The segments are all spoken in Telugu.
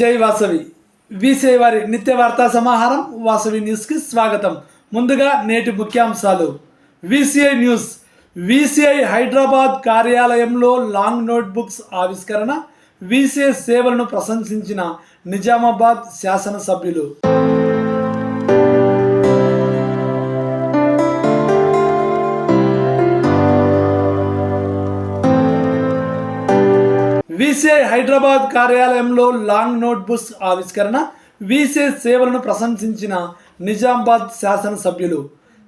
జై వాసవి. వీసే వారి నిత్య వార్తా సమాహారం వాసవి న్యూస్కి స్వాగతం. ముందుగా నేటి ముఖ్యాంశాలు. VCI news. వీసీఐ హైదరాబాద్ కార్యాలయంలో లాంగ్ నోట్బుక్స్ ఆవిష్కరణ విసిఐ సేవలను ప్రశంసించిన నిజామాబాద్ శాసనసభ్యులు. వీసీఐ హైదరాబాద్ కార్యాలయంలో లాంగ్ నోట్బుక్స్ ఆవిష్కరణ వీసీఐ సేవలను ప్రశంసించిన నిజామాబాద్ శాసనసభ్యులు.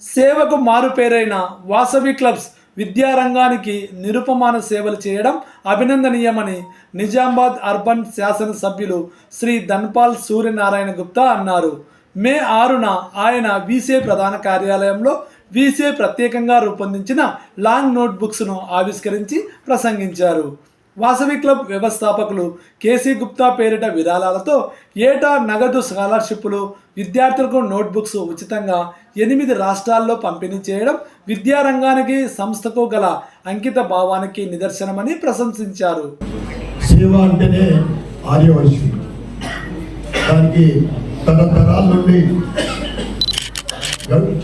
సేవకు మారుపేరైన వాసవి క్లబ్స్ విద్యారంగానికి నిరుపమాన సేవలు చేయడం అభినందనీయమని నిజామాబాద్ అర్బన్ శాసనసభ్యులు శ్రీ ధన్పాల్ సూర్యనారాయణ గుప్తా అన్నారు. మే ఆరున ఆయన వీసీఐ ప్రధాన కార్యాలయంలో వీసీఐ ప్రత్యేకంగా రూపొందించిన లాంగ్ నోట్బుక్స్ను ఆవిష్కరించి ప్రసంగించారు. వాసవి క్లబ్ వ్యవస్థాపకులు కేసీ గుప్తా పేరిట విరాళాలతో ఏటా నగదు స్కాలర్షిప్లు విద్యార్థులకు నోట్బుక్స్ ఉచితంగా ఎనిమిది రాష్ట్రాల్లో పంపిణీ చేయడం విద్యారంగానికి సంస్థకు గల అంకిత భావానికి నిదర్శనమని ప్రశంసించారు. సేవ అంటేనే ఆర్యవైశ్యం దానికి తరతరాల నుండి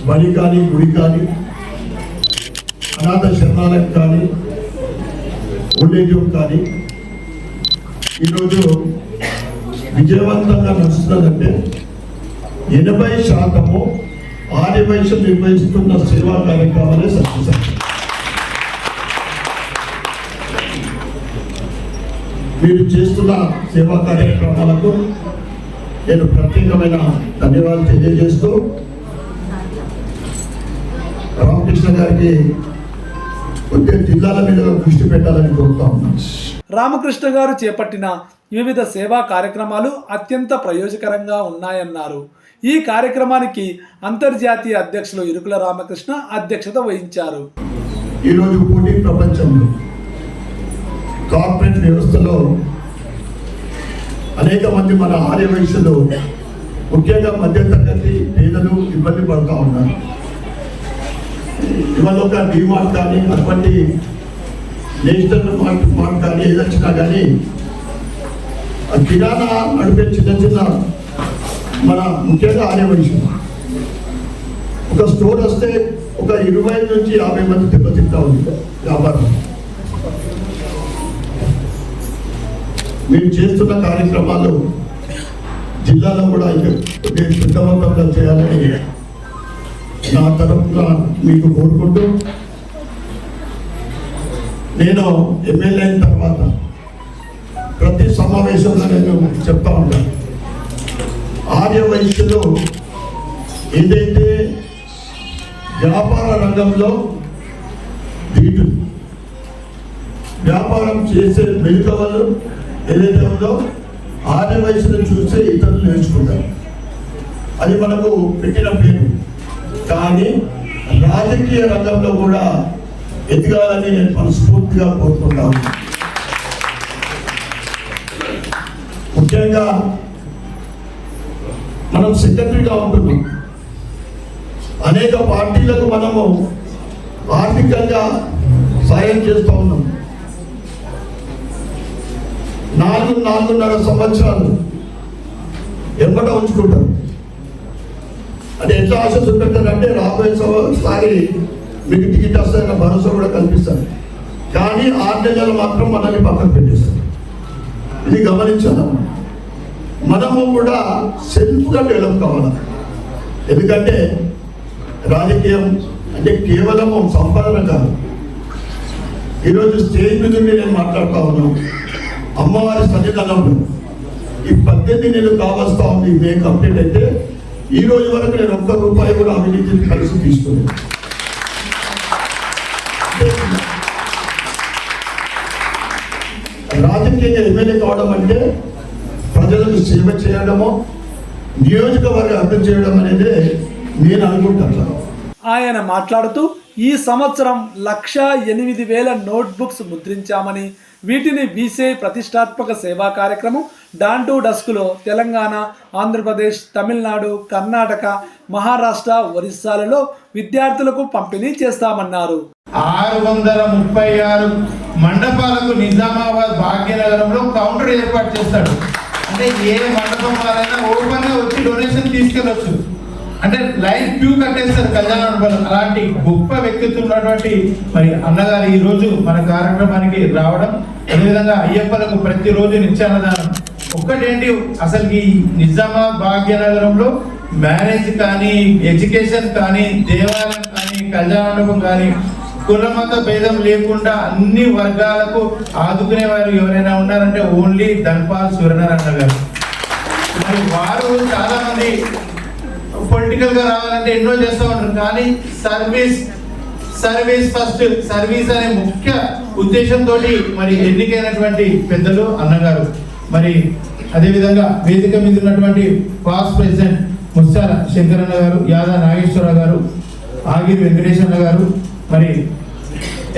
బలి కానీ గుడి కానీ అనాథ శరణాలయం కానీ ఓల్డేజ్ హోమ్ కానీ ఈరోజు విజయవంతంగా నడుస్తుందంటే ఎనభై శాతము ఆర్యవైశ్యం నిర్వహిస్తున్న సేవా కార్యక్రమాలే సక్సెస్ మీరు చేస్తున్న సేవా కార్యక్రమాలకు నేను ప్రత్యేకమైన ధన్యవాదాలు తెలియజేస్తూ రామకృష్ణ గారికి జిల్లాల మీద దృష్టి పెట్టాలని కోరుతా ఉన్నాను. రామకృష్ణ గారు చేపట్టిన వివిధ సేవా కార్యక్రమాలు అత్యంత ప్రయోజకరంగా ఉన్నాయన్నారు. ఈ కార్యక్రమానికి అంతర్జాతీయ అధ్యక్షులు ఇరుకుల రామకృష్ణ అధ్యక్షత వహించారు. ఈరోజు పోటీ ప్రపంచంలో కార్పొరేట్ వ్యవస్థలో అనేక మంది మన ఆర్య వయసులో ముఖ్యంగా మధ్యతరగతి పేదలు ఇబ్బంది పడుతూ ఉన్నారు. ఇవాళ ఒక డిమార్ట్ కానీ అటువంటి నేషనల్ మార్ట్ మార్క్ కానీ ఏదొచ్చినా కానీ కిరాణా నడిపే చిన్న చిన్న మన ముఖ్యంగా ఆర్య వయసు ఒక స్టోర్ వస్తే ఒక ఇరవై నుంచి యాభై మంది దెబ్బతింటా ఉంది వ్యాపారం. మేము చేస్తున్న కార్యక్రమాలు జిల్లాలో కూడా ఇంకా పెద్ద మొత్తంలో చేయాలని నా తరఫుగా మీకు కోరుకుంటూ నేను ఎమ్మెల్యే అయిన తర్వాత ప్రతి సమావేశంలో నేను చెప్తా ఉంటాను ఆర్య వయసులో ఏదైతే వ్యాపార రంగంలో వీటి వ్యాపారం చేసే మెలుకవలు ఏదైతే ఉందో ఆర్య వయసును చూస్తే ఇతరులు నేర్చుకుంటారు. అది మనకు పెట్టిన పేరు. కానీ రాజకీయ రంగంలో కూడా ఎదగాలని నేను మనస్ఫూర్తిగా కోరుకుంటాను. ముఖ్యంగా మనం సెక్రటరీగా ఉంటున్నాం. అనేక పార్టీలకు మనము ఆర్థికంగా సాయం చేస్తూ ఉన్నాం. నాలుగు నాలుగున్నర సంవత్సరాలు ఎంబట ఉంచుకుంటారు. అంటే ఎట్లా ఆశ చూపెట్టారంటే రాబోయే సంవత్సరాలు మీకు టికెట్ వస్తాయన్న భరోసా కూడా కల్పిస్తారు కానీ ఆరు నెలలు మాత్రం మనల్ని పక్కన పెట్టేస్తారు. ఇది గమనించాలి? మనము కూడా సెల్ఫ్గా డెవలప్ కావాలి? ఎందుకంటే రాజకీయం అంటే కేవలం సంపాదన కాదు. ఈరోజు స్టేజ్ మీద నేను మాట్లాడుతా ఉన్నాను అమ్మవారి సన్నిధానంలో. ఈ పద్దెనిమిది నెలలు కావస్తా ఉంది. మే కంప్లీట్ అయితే ఈ రోజు వరకు నేను ఒక్క రూపాయి కూడా అవినీతి కలిసి తీసుకున్నాను రాజకీయంగా ఎమ్మెల్యే కావడం అంటే ప్రజలకు సేవ చేయడము నియోజకవర్గ అర్థం చేయడం అనేది నేను అనుకుంటాను ఆయన మాట్లాడుతూ ఈ సంవత్సరం లక్ష ఎనిమిది వేల నోట్బుక్స్ ముద్రించామని వీటిని వీసే ప్రతిష్టాత్మక సేవా కార్యక్రమం డాన్ టు డస్క్లో తెలంగాణ ఆంధ్రప్రదేశ్ తమిళనాడు కర్ణాటక మహారాష్ట్ర ఒరిస్సాలలో విద్యార్థులకు పంపిణీ చేస్తామన్నారు. ఆరు వందల ముప్పై ఆరు మండపాలకు నిజామాబాద్ భాగ్యనగరంలో కౌంటర్ ఏర్పాటు చేస్తాడు. అంటే ఏ మండపం వారైనా ఓపెన్గా వచ్చి డొనేషన్ తీసుకెళ్ళొచ్చు. అంటే లైన్ క్యూ కట్టేస్తారు కళ్యాణ అలాంటి గొప్ప వ్యక్తిత్వం ఉన్నటువంటి మరి అన్నగారు ఈ రోజు మన కార్యక్రమానికి రావడం అదేవిధంగా అయ్యప్పలకు ప్రతిరోజు నిత్యాన్నదానం. ఒక్కటేంటి? అసలు ఈ నిజామాబాద్ భాగ్యనగరంలో మ్యారేజ్ కానీ ఎడ్యుకేషన్ కానీ దేవాలయం కానీ కళ్యాణ మండపం కానీ కులమత భేదం లేకుండా అన్ని వర్గాలకు ఆదుకునే వారు ఎవరైనా ఉన్నారంటే ఓన్లీ ధన్పాల్ సూర్యనారాయణ గారు మరి వారు చాలా మంది పొలిటికల్గా రావాలంటే ఎన్నో చేస్తూ ఉంటారు. కానీ సర్వీస్ సర్వీస్ ఫస్ట్ సర్వీస్ అనే ముఖ్య ఉద్దేశంతో మరి ఎన్నికైనటువంటి పెద్దలు అన్నగారు మరి అదేవిధంగా వేదిక మీద ఉన్నటువంటి పాస్ ప్రెసిడెంట్ ముత్సాల శంకరన్న గారు యాదా నాగేశ్వరరావు గారు ఆగిరి వెంకటేశ్వర గారు మరి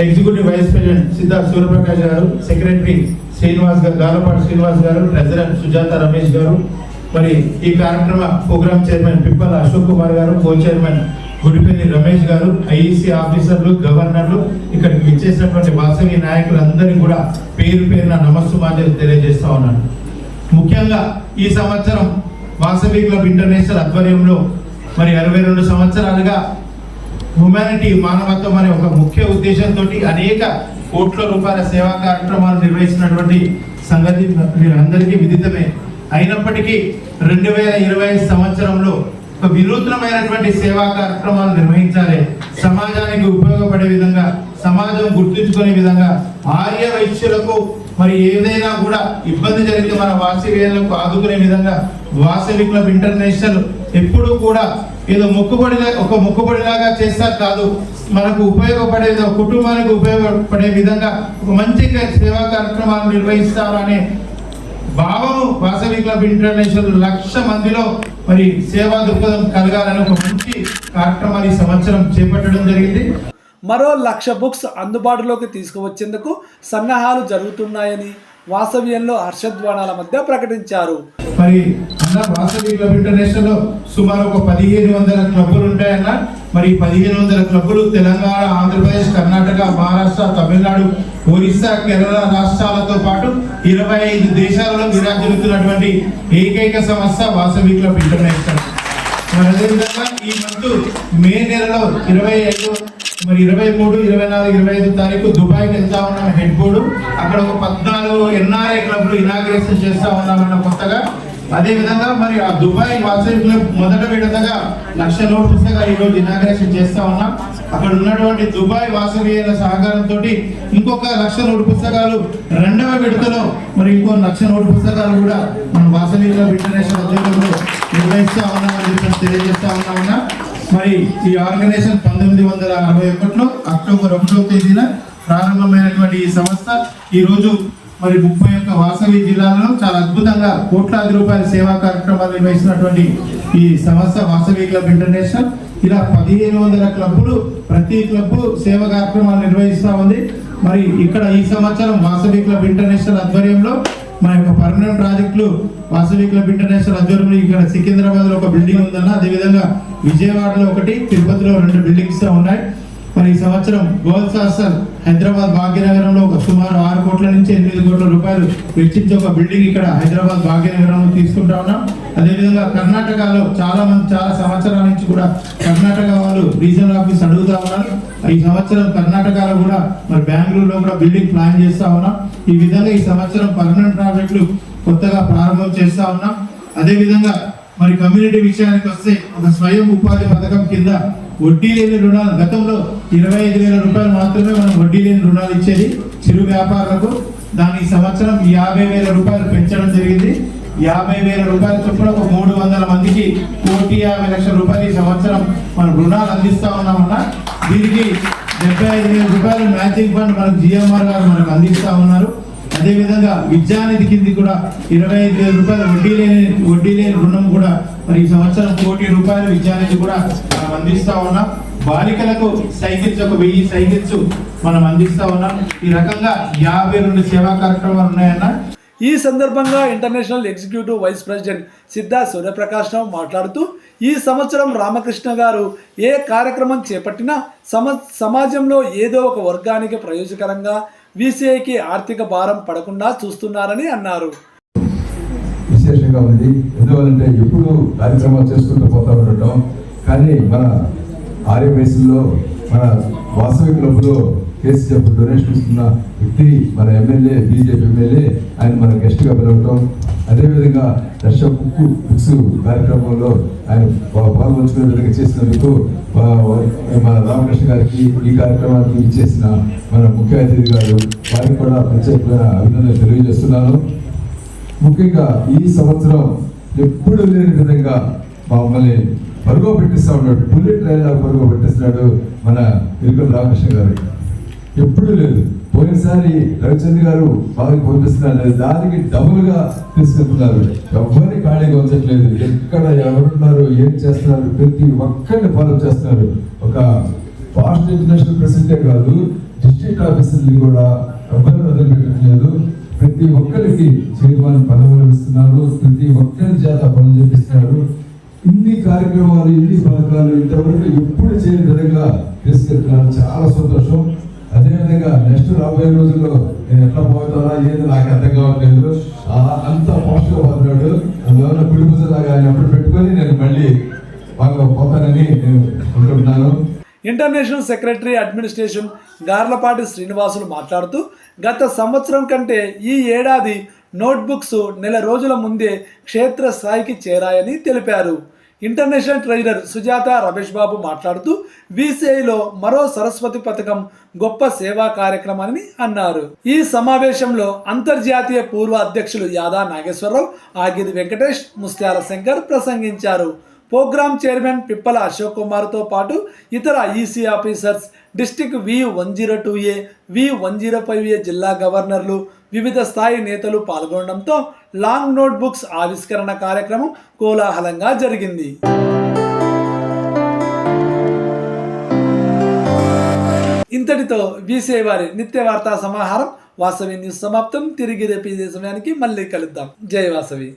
executive vice president Siddharth Suryaprakash గారు సెక్రటరీ శ్రీనివాస్ గారు గాలపాటి శ్రీనివాస్ గారు ట్రెజరర్ సుజాత రమేష్ గారు మరి ఈ కార్యక్రమ program chairman Pippala Ashok Kumar garu co chairman Gudipalli Ramesh గారు ఐఈసీ ఆఫీసర్లు గవర్నర్లు ఇక్కడికి విచ్చేసినటువంటి వాసవి నాయకులందరికీ కూడా పేరు పేరున నమస్సుమాంజలి తెలియజేస్తా ఉన్నాను. ముఖ్యంగా ఈ సంవత్సరం వాసవి క్లబ్ ఇంటర్నేషనల్ ఆధ్వర్యంలో మరి అరవై రెండు సంవత్సరాలుగా హ్యుమానిటీ మానవత్వం అనే ఒక ముఖ్య ఉద్దేశంతో అనేక కోట్ల రూపాయల సేవా కార్యక్రమాలు నిర్వహిస్తున్నటువంటి సంగతి మీరందరికీ విదితమే. అయినప్పటికీ రెండు వేల ఇరవై సంవత్సరంలో ఒక వినూత్నమైనటువంటి సేవా కార్యక్రమాలు నిర్వహించాలి సమాజానికి ఉపయోగపడే విధంగా సమాజం గుర్తుంచుకునే విధంగా ఆర్య వైశ్యులకు మరి ఏదైనా కూడా ఇబ్బంది జరిగితే మన వాసవికులకు ఆదుకునే విధంగా వాసవి క్లబ్ ఇంటర్నేషనల్ ఎప్పుడూ కూడా ఏదో మొక్కుబడిలా ఒక మొక్కుబడిలాగా చేస్తారు కాదు. మనకు ఉపయోగపడే కుటుంబానికి ఉపయోగపడే విధంగా ఒక మంచి సేవా కార్యక్రమాలు నిర్వహిస్తారు అనే భావము వాసవి క్లబ్ ఇంటర్నేషనల్ లక్ష మందిలో మరి సేవా దృక్పథం కలగాలని ఒక మంచి కార్యక్రమాలు ఈ సంవత్సరం చేపట్టడం జరిగింది. మరో లక్ష బుక్స్ అందుబాటులోకి తీసుకువచ్చేందుకు సన్నాహాలు జరుగుతున్నాయని వాసవ్యంలో హర్షధ్వానాల మధ్య ప్రకటించారు. మరి అన్న వాసవి క్లబ్ ఇంటర్నేషనల్లో సుమారు ఒక పదిహేను వందల క్లబ్బులు ఉంటాయన్న. మరి పదిహేను వందల క్లబ్బులు తెలంగాణ ఆంధ్రప్రదేశ్ కర్ణాటక మహారాష్ట్ర తమిళనాడు ఒరిస్సా కేరళ రాష్ట్రాలతో పాటు ఇరవై ఐదు దేశాలలో విరాజిల్లుతున్నటువంటి ఏకైక సంస్థ వాసవి క్లబ్ ఇంటర్నేషనల్. అదేవిధంగా ఈ మంత్ మే నెలలో ఇరవై ఐదు మరి ఇరవై మూడు ఇరవై నాలుగు ఇరవై ఐదు తారీఖు దుబాయ్కి వెళ్తా ఉన్నాం హెడ్ బోర్డు. అక్కడ ఒక పద్నాలుగు ఎన్ఆర్ఐ క్లబ్లు ఇనాగ్రేషన్ చేస్తా ఉన్నామన్న కొత్తగా అదే విధంగా మరి ఆ దుబాయ్ వాసవి మొదట విడతగా లక్ష నోట్ పుస్తకాలు ఈ రోజు ఇనాగ్రేషన్ చేస్తా ఉన్నాం. అక్కడ ఉన్నటువంటి దుబాయ్ వాసవీయుల సహకారంతో ఇంకొక లక్ష నోటు పుస్తకాలు రెండవ విడతలో మరి ఇంకో లక్ష నోటు పుస్తకాలు కూడా మన వాసవి ఇంటర్నేషనల్ ఉద్యోగంలో నిర్వహిస్తా ఉన్నామని చెప్పి తెలియజేస్తా ఉన్నామన్నా మరి ఈ ఆర్గనైజేషన్ పంతొమ్మిది వందల అరవై ఒకటిలో అక్టోబర్ ఒకటో తేదీన ప్రారంభమైనటువంటి ఈ సంస్థ. ఈరోజు మరి ముప్పై యొక్క వాసవి జిల్లాలో చాలా అద్భుతంగా కోట్లాది రూపాయల సేవా కార్యక్రమాలు నిర్వహిస్తున్నటువంటి ఈ సంస్థ వాసవి క్లబ్ ఇంటర్నేషనల్. ఇలా పదిహేను వందల క్లబ్లు ప్రతి క్లబ్ సేవా కార్యక్రమాలు నిర్వహిస్తూ ఉంది. మరి ఇక్కడ ఈ సంవత్సరం వాసవి క్లబ్ ఇంటర్నేషనల్ ఆధ్వర్యంలో మన యొక్క పర్మనెంట్ ప్రాజెక్టులు వాసవి క్లబ్ ఇంటర్నేషనల్ ఆధ్వర్యంలో ఇక్కడ సికింద్రాబాద్లో ఒక బిల్డింగ్ ఉందన్న అదేవిధంగా విజయవాడలో ఒకటి తిరుపతిలో రెండు బిల్డింగ్స్ ఉన్నాయి. మరి ఈ సంవత్సరం గోల్స్ హాస్టల్ హైదరాబాద్ భాగ్యనగరంలో ఒక సుమారు ఆరు కోట్ల నుంచి ఎనిమిది కోట్ల రూపాయలు వెచ్చించి ఒక బిల్డింగ్ ఇక్కడ హైదరాబాద్ భాగ్యనగరంలో తీసుకుంటా ఉన్నాం. అదేవిధంగా కర్ణాటకలో చాలా మంది చాలా సంవత్సరాల నుంచి కూడా కర్ణాటక వాళ్ళు రీజనల్ ఆఫీస్ అడుగుతా ఉన్నారు. ఈ సంవత్సరం కర్ణాటకలో కూడా మరి బెంగళూరులో కూడా బిల్డింగ్ ప్లాన్ చేస్తా ఉన్నాం. ఈ విధంగా ఈ సంవత్సరం పర్మనెంట్ ప్రాజెక్టులు కొత్తగా ప్రారంభం చేస్తా ఉన్నాం. అదేవిధంగా మరి కమ్యూనిటీ విషయానికి వస్తే ఒక స్వయం ఉపాధి పథకం కింద వడ్డీ లేని రుణాలు గతంలో ఇరవై ఐదు వేల రూపాయలు మాత్రమే మనం వడ్డీ లేని రుణాలు ఇచ్చేది చిరు వ్యాపారులకు. దాని సంవత్సరం యాభై వేల రూపాయలు పెంచడం జరిగింది. యాభై వేల రూపాయల చొప్పున ఒక మూడు వందల మందికి కోటి యాభై లక్షల రూపాయలు ఈ సంవత్సరం మనం రుణాలు అందిస్తా ఉన్నామన్న. దీనికి డెబ్బై ఐదు వేల రూపాయలు మ్యాచింగ్ ఫండ్ మనకు జిఎంఆర్ గారు మనకు అందిస్తా ఉన్నారు. అదేవిధంగా విద్యానిధి కింది కూడా ఇరవై ఐదు వేల రూపాయల వడ్డీ లేని వడ్డీ లేని రుణం కూడా మరి ఈ సంవత్సరం కోటి రూపాయల విద్యానిధి కూడా మనం అందిస్తా ఉన్నాం. బాలికలకు సైకిల్స్ ఒక వెయ్యి సైకిల్స్ మనం అందిస్తా ఉన్నాం. ఈ రకంగా యాభై రెండు సేవా కార్యక్రమాలు ఉన్నాయన్న. ఈ సందర్భంగా international executive vice president Siddha Suryaprakash Rao మాట్లాడుతూ ఈ సంవత్సరం రామకృష్ణ గారు ఏ కార్యక్రమం చేపట్టినా సమ సమాజంలో ఏదో ఒక వర్గానికి ప్రయోజకరంగా వీసీఐకి ఆర్థిక భారం పడకుండా చూస్తున్నారని అన్నారు. విశేషంగా ఉంది ఎందువల్లంటే ఎప్పుడు కార్యక్రమాలు చేసుకుంటూ పోతా ఉండటం కానీ మన ఆర్య మన మన లోపల క్లబ్లో కేసీఎఫ్ డొనేషన్ ఇస్తున్న వ్యక్తి మన ఎమ్మెల్యే బీజేపీ ఎమ్మెల్యే ఆయన మన గెస్ట్గా పిలవటం. అదేవిధంగా దర్శ కుక్కు బుక్స్ కార్యక్రమంలో ఆయన పాల్గొంచుకునే విధంగా చేసినందుకు మన రామకృష్ణ గారికి ఈ కార్యక్రమానికి ఇచ్చేసిన మన ముఖ్య అతిథి గారు వారికి కూడా ప్రత్యేకమైన అభినందనలు తెలియజేస్తున్నాను. ముఖ్యంగా ఈ సంవత్సరం ఎప్పుడు లేని విధంగా మమ్మల్ని పరుగు పెట్టిస్తా ఉన్నాడు. బుల్లెట్ రైల్ పరుగు పెట్టిస్తున్నాడు మన ఇరుకుల రామకృష్ణ గారు. ఎప్పుడు లేదు. పోయినసారి రవిచంద్ర గారు బాగా పంపిస్తున్నారు దానికి డబుల్గా తీసుకెళ్తున్నారు. ఎవరిని ఖాళీగా ఉంచట్లేదు ఎక్కడ ఎవరున్నారు ఏం చేస్తున్నారు ప్రతి ఒక్కరిని ఫాలో చేస్తున్నారు. ఒక ఫాస్ట్ ఇంటర్నేషనల్ ప్రెసిడెంటే కాదు డిస్ట్రిక్ట్ ఆఫీసర్ని కూడా ఎవరిని వదిలిపెట్టట్లేదు. ప్రతి ఒక్కరికి చైర్మన్ పదవులు ఇస్తున్నారు. ప్రతి ఒక్కరి చేత పనులు చేపిస్తున్నారు. ఇన్ని కార్యక్రమాలు ఇన్ని పథకాలు ఇంతవరకు ఎప్పుడు చేయని విధంగా తీసుకెళ్తున్నారు. చాలా సంతోషం. అదేవిధంగా నెక్స్ట్ రాబోయే రోజుల్లో నేను ఎట్లా పోతానా ఏది నాకు అర్థం కావట్లేదు. అంత ఫాస్ట్ పోతున్నాడు. అందువల్ల కుడిపుజలాగా అప్పుడు పెట్టుకొని నేను మళ్ళీ బాగా పోతానని నేను అనుకుంటున్నాను. International secretary administration Garlapati Srinivasulu మాట్లాడుతూ గత సంవత్సరం కంటే ఈ ఏడాది నోట్బుక్స్ నెల రోజుల ముందే క్షేత్ర స్థాయికి చేరాయని తెలిపారు. ఇంటర్నేషనల్ ట్రైనర్ సుజాత రమేష్ బాబు మాట్లాడుతూ వీసీఐలో మరో సరస్వతి పథకం గొప్ప సేవా కార్యక్రమాన్ని అన్నారు. ఈ సమావేశంలో అంతర్జాతీయ పూర్వ అధ్యక్షులు యాదా నాగేశ్వరరావు ఆగిరి వెంకటేష్ ముస్త్యాల శంకర్ ప్రసంగించారు. ప్రోగ్రామ్ చైర్మన్ పిప్పల అశోక్ కుమార్తో పాటు ఇతర EC officers district V one zero two A V one zero five A జిల్లా గవర్నర్లు వివిధ స్థాయి నేతలు పాల్గొనడంతో లాంగ్ నోట్ బుక్స్ ఆవిష్కరణ కార్యక్రమం కోలాహలంగా జరిగింది. ఇంతటితో వీసేవారి నిత్య వార్తా సమాహారం వాసవి న్యూస్ సమాప్తం. తిరిగి రేపు ఇదే సమయానికి మళ్ళీ కలుద్దాం. జై వాసవి.